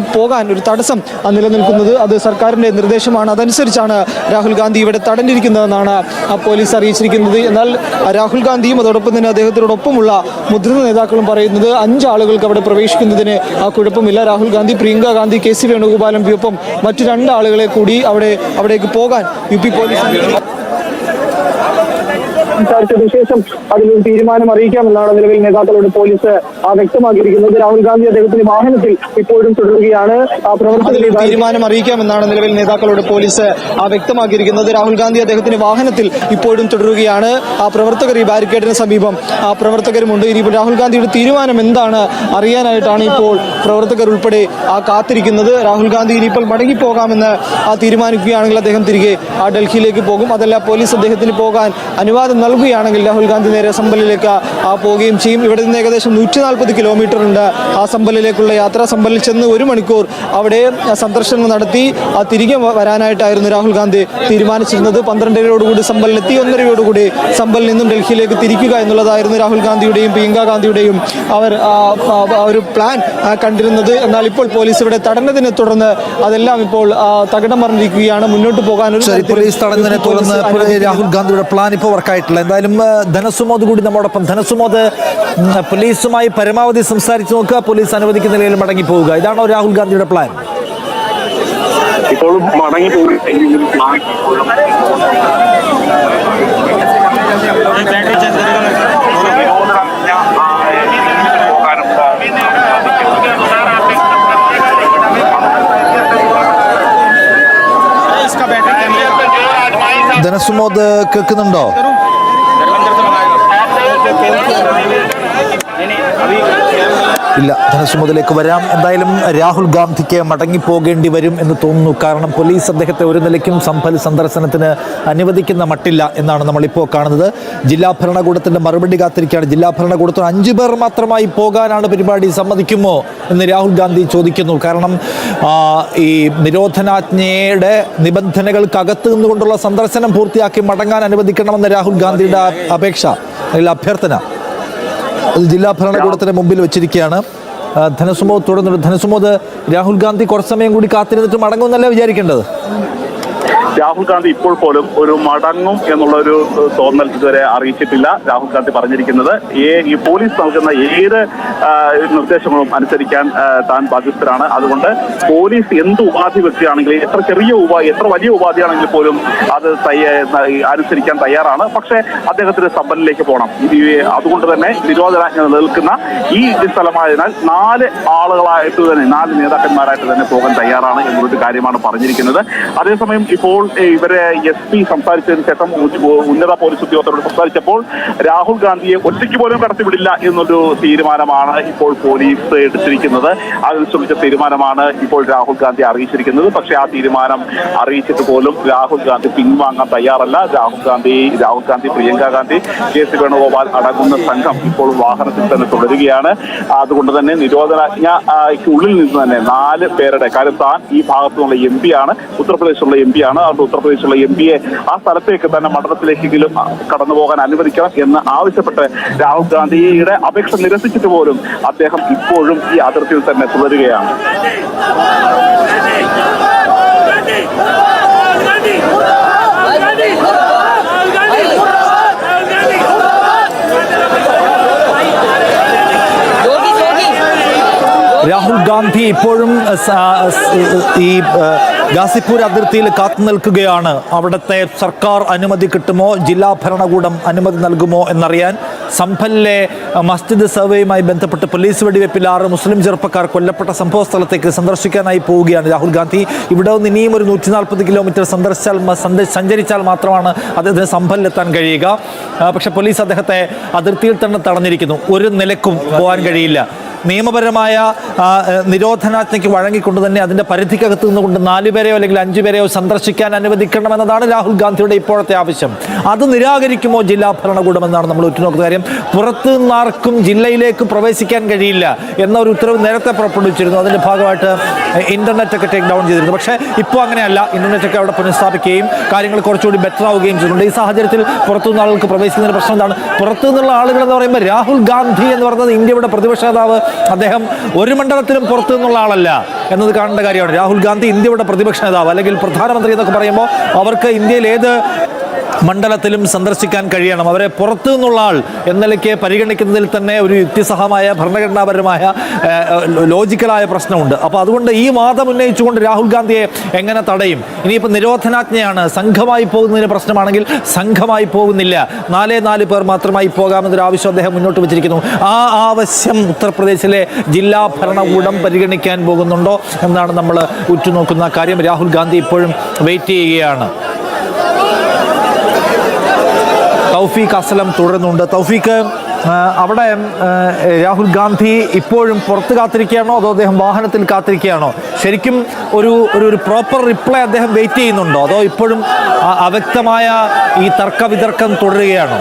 പോകാൻ ഒരു തടസ്സം നിലനിൽക്കുന്നത്. അത് സർക്കാരിന്റെ നിർദ്ദേശമാണ്. അതനുസരിച്ചാണ് രാഹുൽ ഗാന്ധി ഇവിടെ തടഞ്ഞിരിക്കുന്നതെന്നാണ് പോലീസ് അറിയിച്ചിരിക്കുന്നത്. എന്നാൽ രാഹുൽ ഗാന്ധിയും അതോടൊപ്പം തന്നെ അദ്ദേഹത്തിനോടൊപ്പമുള്ള മുതിർന്ന നേതാക്കളും പറയുന്നത് അഞ്ച് ആളുകൾക്ക് അവിടെ പ്രവേശിക്കുന്നതിന് കുഴപ്പമില്ല. രാഹുൽ ഗാന്ധി പ്രിയങ്ക ഗാന്ധി കെ സി വേണുഗോപാലും ഒപ്പം മറ്റു രണ്ട് ആളുകളെ കൂടി അവിടെ അവിടേക്ക് പോകാൻ യു പി പോലീസ് സംസാരിച്ചതിനു ശേഷം അതിലൊരു തീരുമാനം അറിയിക്കാമെന്നാണ് നിലവിൽ നേതാക്കളോട് പോലീസ് വ്യക്തമാക്കിയിരിക്കുന്നത്. രാഹുൽ ഗാന്ധി അദ്ദേഹത്തിന്റെ വാഹനത്തിൽ ഇപ്പോഴും തുടരുകയാണ്. തീരുമാനം അറിയിക്കാമെന്നാണ് നിലവിൽ നേതാക്കളോട് പോലീസ് ആ, വ്യക്തമാക്കിയിരിക്കുന്നത്. രാഹുൽ ഗാന്ധി അദ്ദേഹത്തിന്റെ വാഹനത്തിൽ ഇപ്പോഴും തുടരുകയാണ്. ആ പ്രവർത്തകർ ഈ ബാരിക്കേഡിന് സമീപം ആ പ്രവർത്തകരുമുണ്ട്. ഇനി രാഹുൽ ഗാന്ധിയുടെ തീരുമാനം എന്താണ് അറിയാനായിട്ടാണ് ഇപ്പോൾ പ്രവർത്തകർ ഉൾപ്പെടെ ആ കാത്തിരിക്കുന്നത്. രാഹുൽ ഗാന്ധി ഇനിയിപ്പോൾ മടങ്ങിപ്പോകാമെന്ന് ആ തീരുമാനിക്കുകയാണെങ്കിൽ അദ്ദേഹം തിരികെ ആ ഡൽഹിയിലേക്ക് പോകും. അതല്ല പോലീസ് അദ്ദേഹത്തിന് പോകാൻ അനുവാദം നൽകുകയാണെങ്കിൽ രാഹുൽ ഗാന്ധി നേരെ സമ്പലിലേക്ക് പോവുകയും ചെയ്യും. ഇവിടെ നിന്ന് ഏകദേശം നൂറ്റി നാൽപ്പത് കിലോമീറ്റർ ഉണ്ട്. ആ സമ്പലിലേക്കുള്ള യാത്ര. സമ്പലിൽ ചെന്ന് ഒരു മണിക്കൂർ അവിടെ സന്ദർശനം നടത്തി തിരികെ വരാനായിട്ടായിരുന്നു രാഹുൽ ഗാന്ധി തീരുമാനിച്ചിരുന്നത്. പന്ത്രണ്ടരയോടുകൂടി സമ്പലിലെത്തി ഒന്നരയോടുകൂടി സമ്പലിൽ നിന്നും ഡൽഹിയിലേക്ക് തിരിക്കുക എന്നുള്ളതായിരുന്നു രാഹുൽ ഗാന്ധിയുടെയും പ്രിയങ്ക ഗാന്ധിയുടെയും അവർ ഒരു പ്ലാൻ കണ്ടിരുന്നത്. എന്നാൽ ഇപ്പോൾ പോലീസ് ഇവിടെ തടഞ്ഞതിനെ തുടർന്ന് അതെല്ലാം ഇപ്പോൾ തകിടം മറിഞ്ഞിരിക്കുകയാണ്. മുന്നോട്ട് പോകാനൊരു ഒരു പോലീസ് തടഞ്ഞതിനെ തുടർന്ന് രാഹുൽ ഗാന്ധിയുടെ പ്ലാൻ ഇപ്പോൾ വർക്കായിട്ടില്ല എന്തായാലും ആ, ധനസുമോദ് കൂടി നമ്മോടൊപ്പം. ധനസുമോദ് പോലീസുമായി പരമാവധി സംസാരിച്ചു നോക്കുക. പോലീസ് അനുവദിക്കുന്ന നിലയിൽ മടങ്ങി പോവുക. ഇതാണോ രാഹുൽ ഗാന്ധിയുടെ പ്ലാൻ ഇപ്പോഴും മടങ്ങി ധനസുമോദ് കേൾക്കുന്നുണ്ടോ? ¡Vamos! ¡Vamos! ഇല്ല ധനസുമോദിലേക്ക് വരാം. എന്തായാലും രാഹുൽ ഗാന്ധിക്ക് മടങ്ങിപ്പോകേണ്ടി വരും എന്ന് തോന്നുന്നു. കാരണം പോലീസ് അദ്ദേഹത്തെ ഒരു നിലയ്ക്കും സംഭൽ സന്ദർശനത്തിന് അനുവദിക്കുന്ന മട്ടില്ല എന്നാണ് നമ്മളിപ്പോൾ കാണുന്നത്. ജില്ലാ ഭരണകൂടത്തിന്റെ മറുപടി കാത്തിരിക്കുകയാണ്. ജില്ലാ ഭരണകൂടത്തിന് അഞ്ചു പേർ മാത്രമായി പോകാനാണ് പരിപാടി സമ്മതിക്കുമോ എന്ന് രാഹുൽ ഗാന്ധി ചോദിക്കുന്നു. കാരണം ഈ നിരോധനാജ്ഞയുടെ നിബന്ധനകൾക്കകത്ത് നിന്നുകൊണ്ടുള്ള സന്ദർശനം പൂർത്തിയാക്കി മടങ്ങാൻ അനുവദിക്കണമെന്ന രാഹുൽ ഗാന്ധിയുടെ അപേക്ഷ അല്ലെങ്കിൽ അഭ്യർത്ഥന. ജില്ലാ ഭരണകൂടത്തിന് മുമ്പിൽ വെച്ചിരിക്കുകയാണ്. ധനസുമോ തുടർന്നു ധനസുമോദ് രാഹുൽ ഗാന്ധി കുറച്ച് സമയം കൂടി കാത്തിരുന്നിട്ട് മടങ്ങുമെന്നല്ല വിചാരിക്കേണ്ടത്? രാഹുൽ ഗാന്ധി ഇപ്പോൾ പോലും ഒരു മടങ്ങും എന്നുള്ള ഒരു തോന്നൽ ഇതുവരെ അറിയിച്ചിട്ടില്ല രാഹുൽ ഗാന്ധി പറഞ്ഞിരിക്കുന്നത്. ഈ പോലീസ് നൽകുന്ന ഏത് നിർദ്ദേശങ്ങളും അനുസരിക്കാൻ താൻ ബാധ്യസ്ഥരാണ്. അതുകൊണ്ട് പോലീസ് എന്ത് ഉപാധി വെക്കുകയാണെങ്കിലും എത്ര ചെറിയ ഉപാധി എത്ര വലിയ ഉപാധിയാണെങ്കിൽ പോലും അത് അനുസരിക്കാൻ തയ്യാറാണ്. പക്ഷേ അദ്ദേഹത്തിന് സമ്പന്നിലേക്ക് പോകണം. അതുകൊണ്ട് തന്നെ നിരോധനാജ്ഞ നിൽക്കുന്ന ഈ സ്ഥലമായതിനാൽ നാല് ആളുകളായിട്ട് തന്നെ നാല് നേതാക്കന്മാരായിട്ട് തന്നെ പോകാൻ തയ്യാറാണ് എന്നൊരു കാര്യമാണ് പറഞ്ഞിരിക്കുന്നത്. അതേസമയം ഇപ്പോൾ ഇവരെ എസ് പി സംസാരിച്ചതിന് ശേഷം ഉന്നത പോലീസ് ഉദ്യോഗസ്ഥരോട് സംസാരിച്ചപ്പോൾ രാഹുൽ ഗാന്ധിയെ ഒറ്റയ്ക്ക് പോലും കടത്തിവിടില്ല എന്നൊരു തീരുമാനമാണ് ഇപ്പോൾ പോലീസ് എടുത്തിരിക്കുന്നത്. അതിൽ ശ്രമിച്ച തീരുമാനമാണ് ഇപ്പോൾ രാഹുൽ ഗാന്ധി അറിയിച്ചിരിക്കുന്നത്. പക്ഷേ ആ തീരുമാനം അറിയിച്ചിട്ട് പോലും രാഹുൽ ഗാന്ധി പിൻവാങ്ങാൻ തയ്യാറല്ല. രാഹുൽ ഗാന്ധി രാഹുൽ ഗാന്ധി പ്രിയങ്ക ഗാന്ധി കെ സി വേണുഗോപാൽ അടങ്ങുന്ന സംഘം ഇപ്പോൾ വാഹനത്തിൽ തന്നെ തുടരുകയാണ്. അതുകൊണ്ട് തന്നെ നിരോധനാജ്ഞയ്ക്കുള്ളിൽ നിന്ന് തന്നെ നാല് പേരുടെ കാര്യം താൻ ഈ ഭാഗത്തുള്ള നിന്നുള്ള എം പിയാണ് ഉത്തർപ്രദേശിലുള്ള എം പി അതുകൊണ്ട് ഉത്തർപ്രദേശിലുള്ള എം പിയെ ആ സ്ഥലത്തേക്ക് തന്നെ മണ്ഡലത്തിലേക്കെങ്കിലും കടന്നു പോകാൻ അനുവദിക്കണം എന്ന് ആവശ്യപ്പെട്ട് രാഹുൽ ഗാന്ധിയുടെ അപേക്ഷ നിരസിച്ചിട്ട് പോലും അദ്ദേഹം ഇപ്പോഴും ഈ അതിർത്തിയിൽ തന്നെ തുടരുകയാണ്. രാഹുൽ ഗാന്ധി ഇപ്പോഴും ഈ ഗാസിപ്പൂർ അതിർത്തിയിൽ കാത്തു നിൽക്കുകയാണ്. അവിടുത്തെ സർക്കാർ അനുമതി കിട്ടുമോ? ജില്ലാ ഭരണകൂടം അനുമതി നൽകുമോ എന്നറിയാൻ സംഭലിലെ മസ്ജിദ് സർവേയുമായി ബന്ധപ്പെട്ട് പോലീസ് വെടിവെപ്പിൽ ആറ് മുസ്ലിം ചെറുപ്പക്കാർ കൊല്ലപ്പെട്ട സംഭവ സ്ഥലത്തേക്ക് സന്ദർശിക്കാനായി പോവുകയാണ് രാഹുൽ ഗാന്ധി. ഇവിടെ നിന്ന് ഇനിയും ഒരു നൂറ്റി നാൽപ്പത് കിലോമീറ്റർ സന്ദർശിച്ചാൽ സഞ്ചരിച്ചാൽ മാത്രമാണ് അദ്ദേഹത്തിന് സംഭലിലെത്താൻ കഴിയുക. പക്ഷേ പോലീസ് അദ്ദേഹത്തെ അതിർത്തിയിൽ തന്നെ തടഞ്ഞിരിക്കുന്നു. ഒരു നിലക്കും പോകാൻ കഴിയില്ല. നിയമപരമായ നിരോധനാജ്ഞയ്ക്ക് വഴങ്ങിക്കൊണ്ട് തന്നെ അതിന്റെ പരിധിക്കകത്ത് നിന്നുകൊണ്ട് നാലുപേരെയോ അല്ലെങ്കിൽ അഞ്ചു അഞ്ചുപേരെയോ സന്ദർശിക്കാൻ അനുവദിക്കണമെന്നതാണ് രാഹുൽ ഗാന്ധിയുടെ ഇപ്പോഴത്തെ ആവശ്യം. അത് നിരാകരിക്കുമോ ജില്ലാ ഭരണകൂടം എന്നാണ് നമ്മൾ ഉറ്റുനോക്കുന്ന കാര്യം. പുറത്തു നിന്നാർക്കും ജില്ലയിലേക്ക് പ്രവേശിക്കാൻ കഴിയില്ല എന്ന ഒരു ഉത്തരവ് നേരത്തെ പുറപ്പെടുവിച്ചിരുന്നു. അതിന്റെ ഭാഗമായിട്ട് ഇന്റർനെറ്റ് ഒക്കെ ടേക്ക് ഡൗൺ ചെയ്തിരുന്നു. പക്ഷേ ഇപ്പോൾ അങ്ങനെയല്ല. ഇന്റർനെറ്റ് ഒക്കെ അവിടെ പുനഃസ്ഥാപിക്കുകയും കാര്യങ്ങൾ കുറച്ചുകൂടി ബെറ്റർ ആവുകയും ചെയ്തിട്ടുണ്ട് ഈ സാഹചര്യത്തിൽ പുറത്തുനിന്ന് ആളുകൾക്ക് പ്രവേശിക്കുന്നതിന് പ്രശ്നം എന്താണ്? പുറത്തു നിന്നുള്ള ആളുകൾ എന്ന് പറയുമ്പോൾ രാഹുൽ ഗാന്ധി എന്ന് പറയുന്നത് ഇന്ത്യയുടെ പ്രതിപക്ഷ നേതാവ് അദ്ദേഹം ഒരു മണ്ഡലത്തിലും പുറത്തു നിന്നുള്ള ആളല്ല എന്നത് കാണേണ്ട കാര്യമാണ്. രാഹുൽ ഗാന്ധി ഇന്ത്യയുടെ പ്രതിപക്ഷ നേതാവ് അല്ലെങ്കിൽ പ്രധാനമന്ത്രി എന്നൊക്കെ പറയുമ്പോൾ അവർക്ക് ഇന്ത്യയിൽ ഏത് മണ്ഡലത്തിലും സന്ദർശിക്കാൻ കഴിയണം. അവരെ പുറത്തു നിന്നുള്ള ആൾ എന്ന നിലയ്ക്ക് പരിഗണിക്കുന്നതിൽ തന്നെ ഒരു യുക്തിസഹമായ ഭരണഘടനാപരമായ ലോജിക്കലായ പ്രശ്നമുണ്ട്. അപ്പോൾ അതുകൊണ്ട് ഈ വാദം ഉന്നയിച്ചുകൊണ്ട് രാഹുൽ ഗാന്ധിയെ എങ്ങനെ തടയും? ഇനിയിപ്പോൾ നിരോധനാജ്ഞയാണ്. സംഘമായി പോകുന്നതിന് പ്രശ്നമാണെങ്കിൽ സംഘമായി പോകുന്നില്ല. നാലേ നാല് പേർ മാത്രമായി പോകാമെന്നൊരു ആവശ്യം അദ്ദേഹം മുന്നോട്ട് വെച്ചിരിക്കുന്നു. ആ ആവശ്യം ഉത്തർപ്രദേശിലെ ജില്ലാ ഭരണകൂടം പരിഗണിക്കാൻ പോകുന്നുണ്ടോ എന്നാണ് നമ്മൾ ഉറ്റുനോക്കുന്ന കാര്യം. രാഹുൽ ഗാന്ധി ഇപ്പോഴും വെയിറ്റ് ചെയ്യുകയാണ്. തൗഫീഖ് അസലം തുടരുന്നുണ്ട്. തൗഫീഖ് അവിടെ രാഹുൽ ഗാന്ധി ഇപ്പോഴും പുറത്ത് കാത്തിരിക്കുകയാണോ അതോ അദ്ദേഹം വാഹനത്തിൽ കാത്തിരിക്കുകയാണോ? ശരിക്കും ഒരു ഒരു ഒരു പ്രോപ്പർ റിപ്ലൈ അദ്ദേഹം വെയിറ്റ് ചെയ്യുന്നുണ്ടോ? അതോ ഇപ്പോഴും അവ്യക്തമായ ഈ തർക്ക വിതർക്കം തുടരുകയാണോ?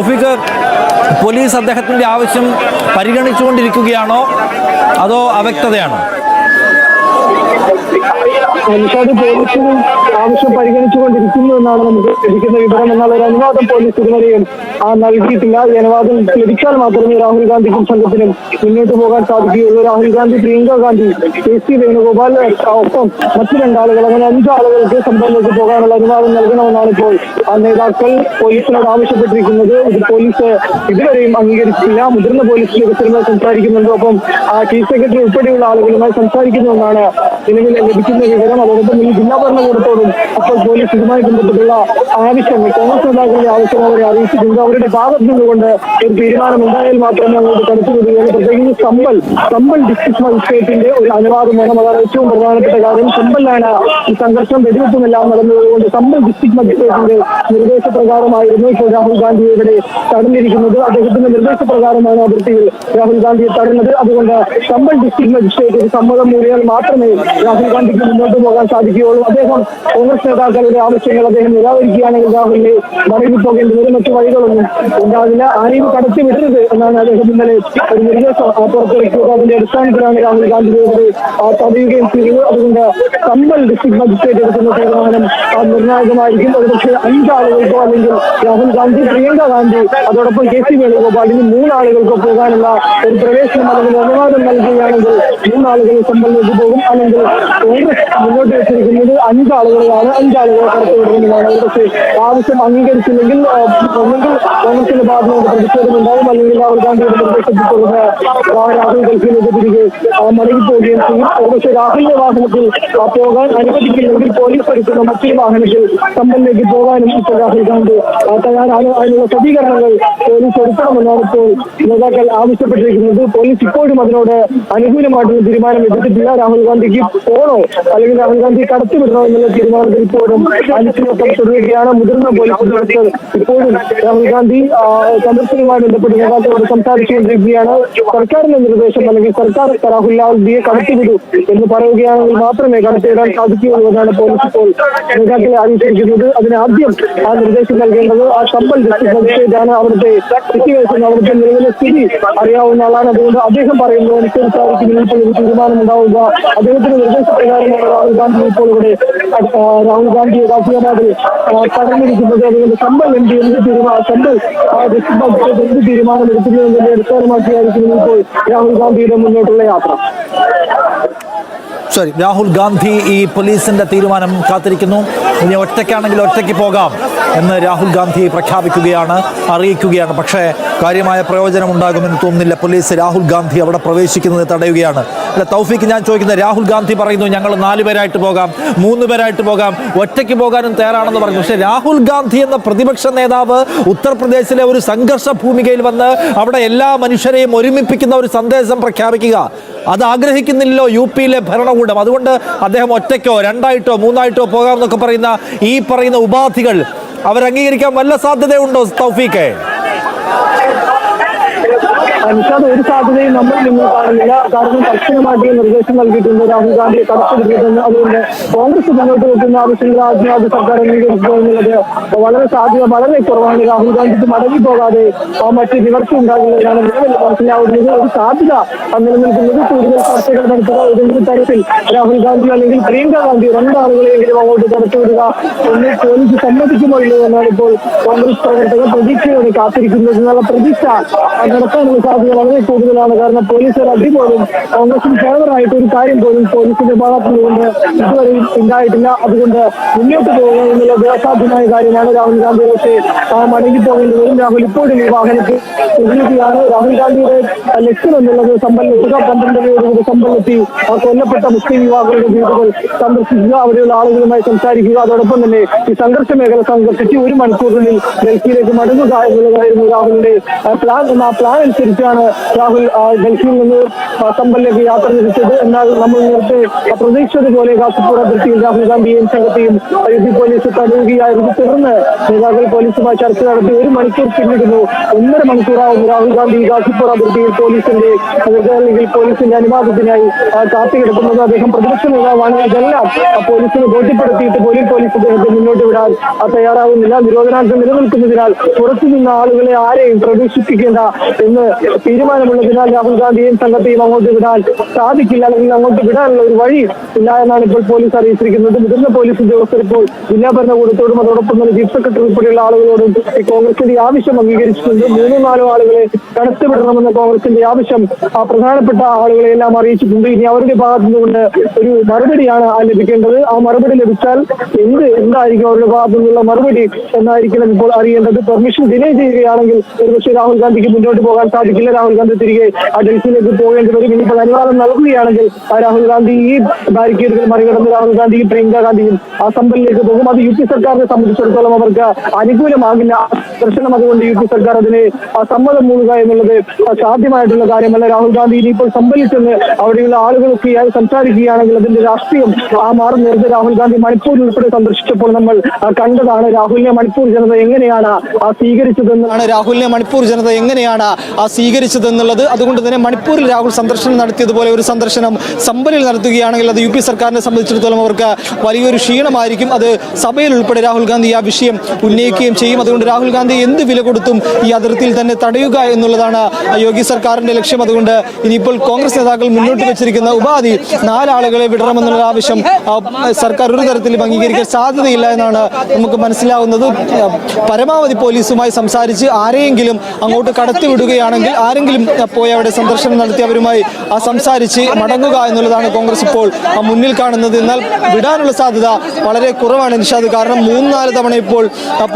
തൗഫീഖ് പോലീസ് അദ്ദേഹത്തിന്റെ ആവശ്യം പരിഗണിച്ചുകൊണ്ടിരിക്കുകയാണോ അതോ അവ്യക്തതയാണോ? ആവശ്യം പരിഗണിച്ചുകൊണ്ടിരിക്കുന്നു എന്നാണ് നമുക്ക് ലഭിക്കുന്ന വിവരം എന്നാൽ ഒരു അനുവാദം പോലീസ് ഇതുവരെയും നൽകിയിട്ടില്ല. ഈ അനുവാദം ലഭിച്ചാൽ മാത്രമേ രാഹുൽ ഗാന്ധിക്കും സംഘത്തിനും മുന്നോട്ട് പോകാൻ സാധിക്കുകയുള്ളൂ. രാഹുൽ ഗാന്ധി പ്രിയങ്ക ഗാന്ധി കെ സി വേണുഗോപാൽ ഒപ്പം മറ്റു രണ്ടാളുകൾ അങ്ങനെ അഞ്ചാളുകൾക്ക് സംഭവത്തിലേക്ക് പോകാനുള്ള അനുവാദം നൽകണമെന്നാണ് ഇപ്പോൾ നേതാക്കൾ പോലീസിനോട് ആവശ്യപ്പെട്ടിരിക്കുന്നത്. ഇത് പോലീസ് ഇതുവരെയും അംഗീകരിച്ചില്ല. മുതിർന്ന പോലീസ് ഉദ്യോഗസ്ഥരുമായി സംസാരിക്കുന്നുണ്ട്. ഒപ്പം ആ ചീഫ് സെക്രട്ടറി ഉൾപ്പെടെയുള്ള ആളുകളുമായി സംസാരിക്കുന്നുവെന്നാണ് നിലവിൽ ലഭിക്കുന്ന വിവരം അതോടൊപ്പം ഈ ജില്ലാ ഭരണകൂടത്തോടും അപ്പോൾ പോലീസ് ഇതുമായി ബന്ധപ്പെട്ടുള്ള ആവശ്യങ്ങൾ കോൺഗ്രസ് നേതാക്കളുടെ ആവശ്യം അവരെ അറിയിച്ചിട്ടുണ്ട്. അവരുടെ ഭാഗത്ത് നിന്നുകൊണ്ട് ഒരു തീരുമാനം ഉണ്ടായാൽ മാത്രമേ അങ്ങോട്ട് കടത്തി വിടുകയുള്ളൂ പ്രത്യേകിച്ച് സമ്പൽ സമ്പൽ ഡിസ്ട്രിക്ട് മജിസ്ട്രേറ്റിന്റെ ഒരു അനുവാദം വേണം. അതാണ് ഏറ്റവും പ്രധാനപ്പെട്ട കാര്യം. സമ്പലിലാണ് ഈ സംഘർഷം വെടിവെപ്പുമെല്ലാം നടന്നതുകൊണ്ട് സമ്പൽ ഡിസ്ട്രിക്ട് മജിസ്ട്രേറ്റിന്റെ നിർദ്ദേശപ്രകാരമായിരുന്നു ഇപ്പോൾ രാഹുൽ ഗാന്ധി ഇവിടെ തടഞ്ഞിരിക്കുന്നത്. അദ്ദേഹത്തിന്റെ നിർദ്ദേശപ്രകാരമാണ് അതിർത്തിയിൽ രാഹുൽ ഗാന്ധിയെ തടഞ്ഞത്. അതുകൊണ്ട് സമ്പൽ ഡിസ്ട്രിക്ട് മജിസ്ട്രേറ്റ് സമ്മതം മൂടിയാൽ മാത്രമേ രാഹുൽ ഗാന്ധിക്ക് മുന്നോട്ട് പോകാൻ സാധിക്കുകയുള്ളൂ. അദ്ദേഹം കോൺഗ്രസ് നേതാക്കളുടെ ആവശ്യങ്ങൾ അദ്ദേഹം നിരാകരിക്കുകയാണെങ്കിൽ രാഹുലിനെ മടങ്ങി പോകേണ്ടി വരും. മറ്റു വഴികളൊന്നും ഉണ്ടാവില്ല. ആരെയും കടത്തി വിടരുത് എന്നാണ് അദ്ദേഹം ഇന്നലെ ഒരു നിർദ്ദേശം. പുറത്തിറക്കിയത് അതിന്റെ അടിസ്ഥാനത്തിലാണ് രാഹുൽ ഗാന്ധിയുടെ തടയുകയും ചെയ്തത്. അതുകൊണ്ട് കമ്മൽ ഡിസ്ട്രിക്ട് മജിസ്ട്രേറ്റ് എടുക്കുന്ന തീരുമാനം നിർണായകമായിരിക്കും. ഒരുപക്ഷെ അഞ്ചാളുകൾക്കോ അല്ലെങ്കിൽ രാഹുൽ ഗാന്ധി പ്രിയങ്ക ഗാന്ധി അതോടൊപ്പം കെ സി വേണുഗോപാൽ ഇനി മൂന്നാളുകൾക്കോ പോകാനുള്ള ഒരു പ്രവേശനം അല്ലെങ്കിൽ അനുവാദം നൽകുകയാണെങ്കിൽ മൂന്നാളുകൾ സമ്പലിലേക്ക് പോകും. അല്ലെങ്കിൽ മുന്നോട്ട് വെച്ചിരിക്കുന്നത് അഞ്ചാളുകളാണ് അഞ്ചാളുകളെ കടത്തിവിടുന്നതാണ് ഒരുപക്ഷെ ആവശ്യം അംഗീകരിച്ചില്ലെങ്കിൽ ഒന്നെങ്കിൽ കോൺഗ്രസിന്റെ ഭാഗത്തുനിന്ന് പ്രതിഷേധം ഉണ്ടാവും അല്ലെങ്കിൽ രാഹുൽ ഗാന്ധിയുടെ നിർദ്ദേശത്തിൽ രാഹുൽ ഗൾഫിലേക്ക് തിരികെ മടങ്ങി മടങ്ങിപ്പോവുകയും ചെയ്യും. ഒരുപക്ഷെ രാഹുലിന്റെ വാഹനത്തിൽ പോകാൻ അനുവദിക്കില്ലെങ്കിൽ പോലീസ് എടുക്കുന്ന മറ്റൊരു വാഹനത്തിൽ സമ്പലിലേക്ക് പോകാനും ഇപ്പോൾ രാഹുൽ ഗാന്ധി തയ്യാറാണ്. അതിനുള്ള സജ്ജീകരണങ്ങൾ പോലീസ് എടുക്കണമെന്നാണ് ഇപ്പോൾ നേതാക്കൾ ആവശ്യപ്പെട്ടിരിക്കുന്നത്. പോലീസ് ഇപ്പോഴും അതിനോട് അനുകൂലമായിട്ടുള്ള തീരുമാനം എടുത്തിട്ടില്ല. രാഹുൽ ഗാന്ധിക്ക് പോണോ അല്ലെങ്കിൽ രാഹുൽ ഗാന്ധി കടത്തിവിടണോ എന്നുള്ള തീരുമാനത്തിൽ ഇപ്പോഴും അനിശ്ചിതത്വം തുടരുകയാണ്. മുതിർന്ന പോലീസ് ഉദ്യോഗസ്ഥർ ഇപ്പോഴും രാഹുൽ ഗാന്ധി സന്ദർശനവുമായി ബന്ധപ്പെട്ട് നേതാക്കളോട് സംസാരിച്ചുകൊണ്ടിരിക്കുകയാണ്. സർക്കാരിന്റെ നിർദ്ദേശം അല്ലെങ്കിൽ സർക്കാർ രാഹുൽ ഗാന്ധിയെ കടത്തിവിടൂ എന്ന് പറയുകയാണെങ്കിൽ മാത്രമേ കടത്തിവിടാൻ സാധിക്കുകയുള്ളൂ എന്നാണ് പോലീസ് ഇപ്പോൾ നേതാക്കളെ അറിയിച്ചിരിക്കുന്നത് അതിന് ആദ്യം ആ നിർദ്ദേശം നൽകേണ്ടത് ആ കമ്പൽ മജിസ്ട്രേറ്റാണ് അവിടുത്തെ സിറ്റുവേഷൻ അവിടുത്തെ നിലവിലെ സ്ഥിതി അറിയാവുന്ന ആളാണ്. അതുകൊണ്ട് അദ്ദേഹം പറയുന്നത് അനുസരിച്ചായിരിക്കും ഒരു തീരുമാനം ഉണ്ടാവുക അദ്ദേഹത്തിന്റെ രാഹുൽ ഗാന്ധി ഇപ്പോൾ ഇവിടെ രാഹുൽ ഗാന്ധി ഗാസിയാബാദിൽ തടഞ്ഞിരിക്കുന്നത് അതുകൊണ്ട് സമ്പൽ എന്ത് എന്ത് തീരുമാനം സമ്പൽ എന്ത് തീരുമാനം എടുക്കുന്നു എന്നതിനെ അടിസ്ഥാനമാക്കിയായിരിക്കും ഇപ്പോൾ രാഹുൽ ഗാന്ധിയുടെ മുന്നോട്ടുള്ള യാത്ര. ശരി രാഹുൽ ഗാന്ധി ഈ പോലീസിന്റെ തീരുമാനം കാത്തിരിക്കുന്നു. ഇനി ഒറ്റയ്ക്കാണെങ്കിൽ ഒറ്റയ്ക്ക് പോകാം എന്ന് രാഹുൽ ഗാന്ധി പ്രഖ്യാപിക്കുകയാണ് അറിയിക്കുകയാണ്. പക്ഷേ കാര്യമായ പ്രയോജനം ഉണ്ടാകുമെന്ന് തോന്നുന്നില്ല. പോലീസ് രാഹുൽ ഗാന്ധി അവിടെ പ്രവേശിക്കുന്നത് തടയുകയാണ്. അല്ല തൗഫീക്ക് ഞാൻ ചോദിക്കുന്നത് രാഹുൽ ഗാന്ധി പറയുന്നു ഞങ്ങൾ നാല് പേരായിട്ട് പോകാം മൂന്ന് പേരായിട്ട് പോകാം ഒറ്റയ്ക്ക് പോകാനും തയ്യാറാണെന്ന് പറഞ്ഞു. പക്ഷേ രാഹുൽ ഗാന്ധി എന്ന പ്രതിപക്ഷ നേതാവ് ഉത്തർപ്രദേശിലെ ഒരു സംഘർഷ ഭൂമികയിൽ വന്ന് അവിടെ എല്ലാ മനുഷ്യരെയും ഒരുമിപ്പിക്കുന്ന ഒരു സന്ദേശം പ്രഖ്യാപിക്കുക. അത് ആഗ്രഹിക്കുന്നില്ലല്ലോ യു പിയിലെ ഭരണകൂടം. അതുകൊണ്ട് അദ്ദേഹം ഒറ്റയ്ക്കോ രണ്ടായിട്ടോ മൂന്നായിട്ടോ പോകാമെന്നൊക്കെ പറയുന്ന ഈ പറയുന്ന ഉപാധികൾ അവരംഗീകരിക്കാൻ വല്ല സാധ്യതയുണ്ടോ തൗഫീഖെ? നിഷാദ് ഒരു സാധ്യതയും നമ്മൾ നിന്ന് കാണുന്നില്ല. കാരണം കർശനമായിട്ട് നിർദ്ദേശം നൽകിയിട്ടുണ്ട് രാഹുൽ ഗാന്ധിയെ കടത്തിവിടരുതെന്ന് അതുകൊണ്ട് കോൺഗ്രസ് മുന്നോട്ട് വെക്കുന്ന ആവശ്യങ്ങൾ ആദ്യം സർക്കാർ അംഗീകരിക്കുക എന്നുള്ളത് വളരെ സാധ്യത വളരെ കുറവാണ്. രാഹുൽ ഗാന്ധിക്ക് മടങ്ങി പോകാതെ മറ്റ് നിവർത്തി ഉണ്ടാകുന്നതിനാണ് നിലവിൽ മനസ്സിലാവുന്നത്. ഒരു സാധ്യത നിലനിൽക്കുന്നത് കൂടുതൽ ചർച്ചകൾ നടത്തുക. ഏതെങ്കിലും തരത്തിൽ രാഹുൽ ഗാന്ധി അല്ലെങ്കിൽ പ്രിയങ്ക ഗാന്ധി രണ്ടാളുകളെങ്കിലും അങ്ങോട്ട് കടത്തിവിടുക. എന്ന് പോലീസ് സമ്മതിക്കുമോ ഇല്ലയോ എന്നാണ് ഇപ്പോൾ കോൺഗ്രസ് പ്രവർത്തകർ പ്രതീക്ഷയോടെ കാത്തിരിക്കുന്നത്. എന്നുള്ള പ്രതീക്ഷ നടത്താനുള്ള സാധ്യത വളരെ കൂടുതലാണ്. കാരണം പോലീസ് ഒരു അടി പോലും കോൺഗ്രസിന് ഫേവറായിട്ട് ഒരു കാര്യം പോലും പോലീസിന്റെ ഭാഗത്തു നിന്നുകൊണ്ട് ഇതുവരെ ഉണ്ടായിട്ടില്ല. അതുകൊണ്ട് മുന്നോട്ട് പോകുക എന്നുള്ളത് അസാധ്യമായ കാര്യമാണ് രാഹുൽ ഗാന്ധി പക്ഷേ മടങ്ങി പോകേണ്ടി വരും. രാഹുൽ ഇപ്പോഴും ഈ വാഹനത്തിൽ തുടരുകയാണ് രാഹുൽ ഗാന്ധിയുടെ ലക്ഷ്യം എന്നുള്ളത് സമ്പന്നെത്തുക പന്ത്രണ്ട് പേരുടെ സമ്പന്നെത്തി കൊല്ലപ്പെട്ട മുസ്ലിം യുവാക്കളുടെ വീടുകൾ സന്ദർശിക്കുക അവിടെയുള്ള ആളുകളുമായി സംസാരിക്കുക. അതോടൊപ്പം തന്നെ ഈ സംഘർഷ മേഖല സന്ദർശിച്ച് ഒരു മണിക്കൂറിനുള്ളിൽ ഡൽഹിയിലേക്ക് മടങ്ങുക എന്നുള്ളതായിരുന്നു രാഹുലിന്റെ പ്ലാൻ എന്ന ആ പ്ലാൻ അനുസരിച്ചാണ് രാഹുൽ ഡൽഹിയിൽ നിന്ന് ആ, സമ്പലിലേക്ക് യാത്ര തിരിച്ചത്. എന്നാൽ നമ്മൾ നേരത്തെ പ്രതീക്ഷിച്ചതുപോലെ കാസർഗോഡ് അതിർത്തിയിൽ രാഹുൽ ഗാന്ധിയും സംഘത്തെയും യു പോലീസ് തടയുകയായിരുന്നു. തുടർന്ന് നേതാക്കൾ പോലീസുമായി ചർച്ച നടത്തി ഒരു മണിക്കൂർ പിന്നിടുന്നു. ഒന്നര മണിക്കൂറാവും രാഹുൽ ഗാന്ധി കാസർഗോഡ് അതിർത്തിയിൽ പോലീസിന്റെ അല്ലെങ്കിൽ പോലീസിന്റെ അനുവാദത്തിനായി കാത്തിയെടുക്കുന്നത് അദ്ദേഹം പ്രതിപക്ഷ നേതാവാണ്. ഇതെല്ലാം പോലീസിനെ ബോധ്യപ്പെടുത്തിയിട്ട് പോലീസ് പോലീസ് അദ്ദേഹത്തെ മുന്നോട്ട് വിടാൻ തയ്യാറാവുന്നില്ല. നിരോധനാജ്ഞ നിലനിൽക്കുന്നതിനാൽ പുറത്തു നിന്ന ആളുകളെ ആരെയും പ്രവേശിപ്പിക്കേണ്ട എന്ന് തീരുമാനമുള്ളതിനാൽ രാഹുൽ ഗാന്ധിയെയും സംഘത്തെയും അങ്ങോട്ട് വിടാൻ സാധിക്കില്ല അല്ലെങ്കിൽ അങ്ങോട്ട് വിടാനുള്ള ഒരു വഴി ഇല്ല എന്നാണ് ഇപ്പോൾ പോലീസ് അറിയിച്ചിരിക്കുന്നത്. മുതിർന്ന പോലീസ് ഉദ്യോഗസ്ഥർ ഇപ്പോൾ ജില്ലാ ഭരണകൂടത്തോടും അതോടൊപ്പം തന്നെ ചീഫ് സെക്രട്ടറി ഉൾപ്പെടെയുള്ള ആളുകളോടും കോൺഗ്രസിന്റെ ആവശ്യം അംഗീകരിച്ചിട്ടുണ്ട്. മൂന്നോ നാലോ ആളുകളെ കടത്തിവിടണമെന്ന കോൺഗ്രസിന്റെ ആവശ്യം ആ പ്രധാനപ്പെട്ട ആളുകളെ എല്ലാം അറിയിച്ചിട്ടുണ്ട്. ഇനി അവരുടെ ഭാഗത്തു നിന്നുകൊണ്ട് ഒരു മറുപടിയാണ് ലഭിക്കേണ്ടത്. ആ മറുപടി ലഭിച്ചാൽ എന്ത് എന്തായിരിക്കും അവരുടെ ഭാഗത്തു നിന്നുള്ള മറുപടി എന്നായിരിക്കണം ഇപ്പോൾ അറിയേണ്ടത്. പെർമിഷൻ ഡിലേ ചെയ്യുകയാണെങ്കിൽ ഒരുപക്ഷെ രാഹുൽ ഗാന്ധിക്ക് മുന്നോട്ട് പോകാൻ സാധിക്കില്ല രാഹുൽ ഗാന്ധി തിരികെ ഡൽഹിയിലേക്ക് പോകേണ്ടി വരും ഇനിയിപ്പോൾ അനുവാദം നൽകുകയാണെങ്കിൽ രാഹുൽ ഗാന്ധി ഈ ബാരിക്കേഡുകൾ മറികടന്ന് രാഹുൽ ഗാന്ധി പ്രിയങ്ക ഗാന്ധിയും അസംബലിലേക്ക് പോകും. അത് യു പി സർക്കാരിനെ സംബന്ധിച്ചിടത്തോളം അവർക്ക് അനുകൂലമാകില്ല. ദർശനം അതുകൊണ്ട് യു പി സർക്കാർ അതിനെ സമ്മതം മൂടുക എന്നുള്ളത് സാധ്യമായിട്ടുള്ള കാര്യമല്ല. രാഹുൽ ഗാന്ധി ഇനിയിപ്പോൾ സമ്പലിച്ചെന്ന് അവിടെയുള്ള ആളുകളൊക്കെയായി സംസാരിക്കുകയാണെങ്കിൽ അതിന്റെ രാഷ്ട്രീയം ആ മാറി നേരത്തെ രാഹുൽ ഗാന്ധി മണിപ്പൂരിൽ ഉൾപ്പെടെ സന്ദർശിച്ചപ്പോൾ നമ്മൾ കണ്ടതാണ്. രാഹുലിനെ മണിപ്പൂർ ജനത എങ്ങനെയാണ് സ്വീകരിച്ചതെന്ന് രാഹുലിനെ മണിപ്പൂർ ജനത എങ്ങനെയാണ് ആ സ്വീകരിച്ചതെന്നുള്ളത് അതുകൊണ്ട് തന്നെ മണിപ്പൂരിൽ രാഹുൽ സന്ദർശനം നടത്തിയതുപോലെ ഒരു സന്ദർശനം സമ്പലിൽ നടത്തുകയാണെങ്കിൽ അത് യു പി സർക്കാരിനെ സംബന്ധിച്ചിടത്തോളം അവർക്ക് വലിയൊരു ക്ഷീണമായിരിക്കും. അത് സഭയിൽ ഉൾപ്പെടെ രാഹുൽ ഗാന്ധി ആ വിഷയം ഉന്നയിക്കുകയും ചെയ്യും. അതുകൊണ്ട് രാഹുൽ ഗാന്ധി എന്ത് വില കൊടുത്തും ഈ അതിർത്തിയിൽ തന്നെ തടയുക എന്നുള്ളതാണ് യോഗി സർക്കാരിന്റെ ലക്ഷ്യം. അതുകൊണ്ട് ഇനിയിപ്പോൾ കോൺഗ്രസ് നേതാക്കൾ മുന്നോട്ട് വെച്ചിരിക്കുന്ന ഉപാധി നാലാളുകളെ വിടണമെന്നുള്ള ആവശ്യം സർക്കാർ ഒരു തരത്തിലും അംഗീകരിക്കാൻ സാധ്യതയില്ല എന്നാണ് നമുക്ക് മനസ്സിലാവുന്നത്. പരമാവധി പോലീസുമായി സംസാരിച്ച് ആരെയെങ്കിലും അങ്ങോട്ട് കടത്തിവിടുകയാണെങ്കിൽ ആരെങ്കിലും പോയി അവിടെ സന്ദർശനം നടത്തി അവരുമായി സംസാരിച്ച് മടങ്ങുക എന്നുള്ളതാണ് കോൺഗ്രസ് ഇപ്പോൾ മുന്നിൽ കാണുന്നത്. എന്നാൽ വിടാനുള്ള സാധ്യത വളരെ കുറവാണ് നിഷാദ്. കാരണം മൂന്ന് നാല് തവണ ഇപ്പോൾ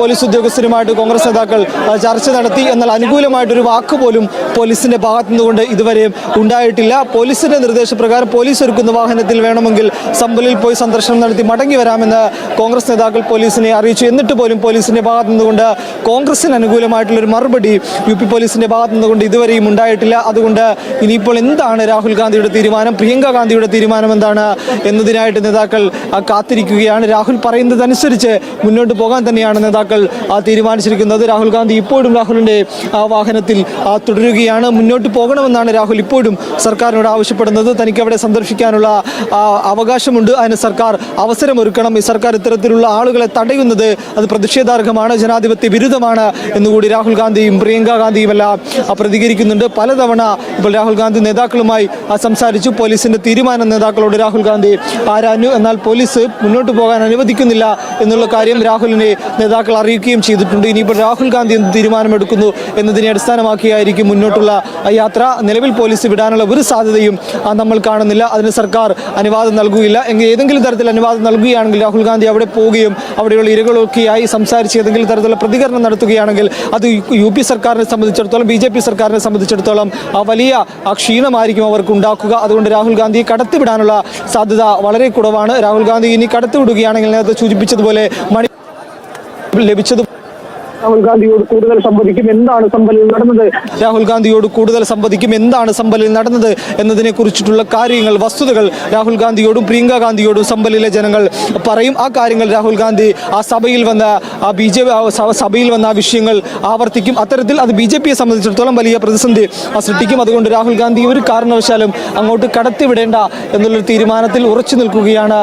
പോലീസ് ഉദ്യോഗസ്ഥരുമായിട്ട് കോൺഗ്രസ് നേതാക്കൾ ചർച്ച നടത്തി. എന്നാൽ അനുകൂലമായിട്ടൊരു വാക്ക് പോലും പോലീസിന്റെ ഭാഗത്തു നിന്നുകൊണ്ട് ഇതുവരെയും ഉണ്ടായിട്ടില്ല. പോലീസിന്റെ നിർദ്ദേശപ്രകാരം പോലീസ് ഒരുക്കുന്ന വാഹനത്തിൽ വേണമെങ്കിൽ സമ്പലിൽ പോയി സന്ദർശനം നടത്തി മടങ്ങി വരാമെന്ന് കോൺഗ്രസ് നേതാക്കൾ പോലീസിനെ അറിയിച്ചു. എന്നിട്ട് പോലും പോലീസിന്റെ ഭാഗത്തു നിന്നുകൊണ്ട് കോൺഗ്രസിന് അനുകൂലമായിട്ടുള്ള ഒരു മറുപടി യു പി പോലീസിന്റെ ഭാഗത്തു നിന്നുകൊണ്ട് ഇതുവരെയും ഉണ്ടായിട്ടില്ല. അതുകൊണ്ട് ഇനിയിപ്പോൾ എന്താണ് രാഹുൽ ഗാന്ധിയുടെ തീരുമാനം? പ്രിയങ്ക ഗാന്ധിയുടെ തീരുമാനം എന്താണ് എന്നതിനായിട്ട് നേതാക്കൾ കാത്തിരിക്കുകയാണ്. രാഹുൽ പറയുന്നതനുസരിച്ച് മുന്നോട്ട് പോകാൻ തന്നെയാണ് നേതാക്കൾ തീരുമാനിച്ചിരിക്കുന്നത്. രാഹുൽ ഗാന്ധി ഇപ്പോഴും രാഹുലിന്റെ വാഹനത്തിൽ തുടരുകയാണ്. മുന്നോട്ട് പോകണമെന്നാണ് രാഹുൽ ഇപ്പോഴും സർക്കാരിനോട് ആവശ്യപ്പെടുന്നത്. തനിക്ക് അവിടെ സന്ദർശിക്കാനുള്ള അവകാശമുണ്ട്. അതിന് സർക്കാർ അവസരമൊരുക്കണം ഈ സർക്കാർ ഇത്തരത്തിലുള്ള ആളുകളെ തടയുന്നത് അത് പ്രതിഷേധാർഹമാണ് ജനാധിപത്യ വിരുദ്ധമാണ് എന്നുകൂടി രാഹുൽ ഗാന്ധിയും പ്രിയങ്ക ഗാന്ധിയും എല്ലാം പ്രതികരിക്കുന്നുണ്ട്. പലതവണ ഇപ്പോൾ രാഹുൽ ഗാന്ധി നേതാക്കളുമായി സംസാരിച്ചു. പോലീസിന്റെ തീരുമാനം നേതാക്കളോട് രാഹുൽ ഗാന്ധി ആരാഞ്ഞു? എന്നാൽ പോലീസ് മുന്നോട്ട് പോകാൻ അനുവദിക്കുന്നില്ല എന്നുള്ള കാര്യം രാഹുലിനെ നേതാക്കൾ അറിയിക്കുകയും ചെയ്തിട്ടുണ്ട്. ഇനിയിപ്പോൾ രാഹുൽ ഗാന്ധി എന്ത് തീരുമാനമെടുക്കുന്നു എന്നതിനെ അടിസ്ഥാനമാക്കിയായിരിക്കും മുന്നോട്ടുള്ള യാത്ര. നിലവിൽ പോലീസ് വിടാനുള്ള ഒരു സാധ്യതയും നമ്മൾ കാണുന്നില്ല. അതിന് സർക്കാർ അനുവാദം നൽകുകയില്ല. എങ്കിൽ ഏതെങ്കിലും തരത്തിൽ അനുവാദം നൽകുകയാണെങ്കിൽ രാഹുൽ ഗാന്ധി അവിടെ പോവുകയും അവിടെയുള്ള ഇരകളൊക്കെയായി സംസാരിച്ച് ഏതെങ്കിലും തരത്തിലുള്ള പ്രതികരണം നടത്തുകയാണെങ്കിൽ അത് യു പി സർക്കാരിനെ സംബന്ധിച്ചിടത്തോളം ബി ജെ പി സർക്കാരിനെ സംബന്ധിച്ചിടത്തോളം വലിയ ക്ഷീണമായിരിക്കും അവർക്ക് ഉണ്ടാക്കുക. അതുകൊണ്ട് രാഹുൽ ഗാന്ധി കടത്തിവിടാനുള്ള സാധ്യത വളരെ കുറവാണ്. രാഹുൽ ഗാന്ധി ഇനി കടത്തിവിടുകയാണെങ്കിൽ നേരത്തെ സൂചിപ്പിച്ചതുപോലെ മണി ലഭിച്ചത് രാഹുൽ ഗാന്ധിയോട് കൂടുതൽ സംവദിക്കും എന്താണ് സമ്പലിൽ നടന്നത്? രാഹുൽ ഗാന്ധിയോട് കൂടുതൽ സംവദിക്കും എന്താണ് സമ്പലിൽ നടന്നത് എന്നതിനെ കുറിച്ചിട്ടുള്ള കാര്യങ്ങൾ വസ്തുതകൾ രാഹുൽ ഗാന്ധിയോടും പ്രിയങ്ക ഗാന്ധിയോടും സമ്പലിലെ ജനങ്ങൾ പറയും. ആ കാര്യങ്ങൾ രാഹുൽ ഗാന്ധി ആ സഭയിൽ വന്ന ആ ബി ജെ സഭയിൽ വന്ന ആ വിഷയങ്ങൾ ആവർത്തിക്കും. അത്തരത്തിൽ അത് ബി ജെ പിയെ സംബന്ധിച്ചിടത്തോളം വലിയ പ്രതിസന്ധി സൃഷ്ടിക്കും. അതുകൊണ്ട് രാഹുൽ ഗാന്ധി ഒരു കാരണവശാലും അങ്ങോട്ട് കടത്തിവിടേണ്ട എന്നുള്ളൊരു തീരുമാനത്തിൽ ഉറച്ചു നിൽക്കുകയാണ്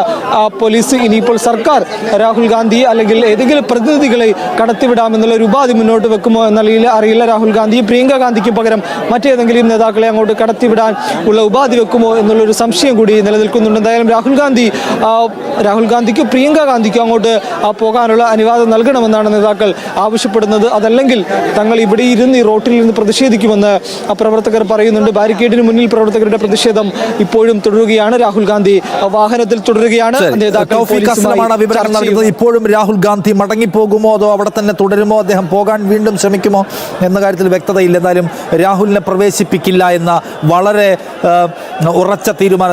പോലീസ്. ഇനിയിപ്പോൾ സർക്കാർ രാഹുൽ ഗാന്ധിയെ അല്ലെങ്കിൽ ഏതെങ്കിലും പ്രതിനിധികളെ കടത്തിവിടാമെന്നുള്ള ഒരു ഉപാധി മുന്നോട്ട് വെക്കുമോ എന്നറിയില്ല അറിയില്ല. രാഹുൽ ഗാന്ധി പ്രിയങ്ക ഗാന്ധിക്ക് പകരം മറ്റേതെങ്കിലും നേതാക്കളെ അങ്ങോട്ട് കടത്തിവിടാൻ ഉള്ള ഉപാധി വെക്കുമോ എന്നുള്ളൊരു സംശയം കൂടി നിലനിൽക്കുന്നുണ്ട്. എന്തായാലും രാഹുൽ ഗാന്ധി രാഹുൽ ഗാന്ധിക്കും പ്രിയങ്ക ഗാന്ധിക്കും അങ്ങോട്ട് പോകാനുള്ള അനുവാദം നൽകണമെന്നാണ് നേതാക്കൾ ആവശ്യപ്പെടുന്നത്. അതല്ലെങ്കിൽ തങ്ങൾ ഇവിടെ ഇരുന്ന് ഈ റോട്ടിൽ നിന്ന് പ്രതിഷേധിക്കുമെന്ന് പ്രവർത്തകർ പറയുന്നുണ്ട്. ബാരിക്കേഡിന് മുന്നിൽ പ്രവർത്തകരുടെ പ്രതിഷേധം ഇപ്പോഴും തുടരുകയാണ്. രാഹുൽ ഗാന്ധി വാഹനത്തിൽ തുടരുകയാണ്. നേതാക്കൾ വിവരങ്ങൾ നൽകുന്നത്? ഇപ്പോഴും രാഹുൽ ഗാന്ധി മടങ്ങിപ്പോകുമോ അതോ അവിടെ തന്നെ തുടരുമോ അദ്ദേഹം പോകാൻ വീണ്ടും ശ്രമിക്കുമോ എന്ന കാര്യത്തിൽ വ്യക്തതയില്ല. എന്തായാലും രാഹുലിനെ പ്രവേശിപ്പിക്കില്ല എന്ന വളരെ ഉറച്ച തീരുമാനത്തിൽ